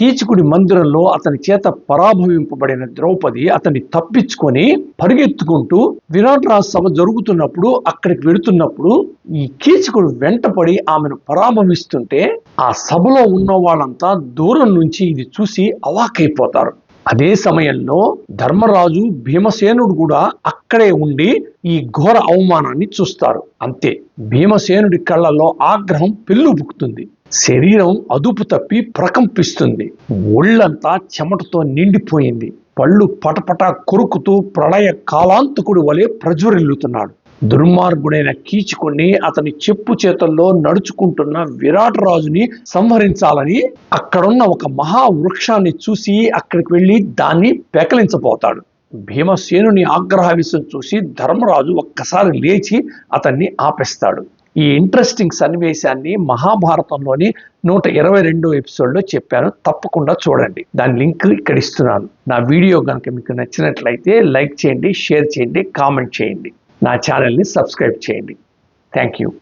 కీచకుడి మందిరంలో అతని చేత పరాభవింపబడిన ద్రౌపది అతన్ని తప్పించుకొని పరిగెత్తుకుంటూ విరాట్ రాజ్ సభ జరుగుతున్నప్పుడు అక్కడికి వెళుతున్నప్పుడు ఈ కీచకుడు వెంటపడి ఆమెను పరాభవిస్తుంటే ఆ సభలో ఉన్న వాళ్ళంతా దూరం నుంచి ఇది చూసి అవాకైపోతారు. అదే సమయంలో ధర్మరాజు భీమసేనుడు కూడా అక్కడే ఉండి ఈ ఘోర అవమానాన్ని చూస్తారు. అంతే. భీమసేనుడి కళ్ళల్లో ఆగ్రహం పెళ్ళుబుకుతుంది శరీరం అదుపు తప్పి ప్రకంపిస్తుంది. ఒళ్ళంతా చెమటతో నిండిపోయింది. పళ్ళు పటపట కొరుకుతూ ప్రళయ కాలాంతకుడు వలె ప్రజ్వరిల్లుతున్నాడు. దుర్మార్గుడైన కీచుకుని అతని చెప్పు చేతుల్లో నడుచుకుంటున్న విరాట్ రాజుని సంహరించాలని అక్కడున్న ఒక మహావృక్షాన్ని చూసి అక్కడికి వెళ్ళి దాన్ని పెకలించబోతాడు. భీమసేనుని ఆగ్రహవిసం చూసి ధర్మరాజు ఒక్కసారి లేచి అతన్ని ఆపేస్తాడు. ఈ ఇంట్రెస్టింగ్ సన్నివేశాన్ని మహాభారతంలోని నూట ఇరవై రెండో ఎపిసోడ్లో చెప్పాను. తప్పకుండా చూడండి. దాని లింక్ ఇక్కడ ఇస్తున్నాను. నా వీడియో కనుక మీకు నచ్చినట్లయితే లైక్ చేయండి షేర్ చేయండి కామెంట్ చేయండి. నా ఛానల్ని సబ్స్క్రైబ్ చేయండి. Thank you.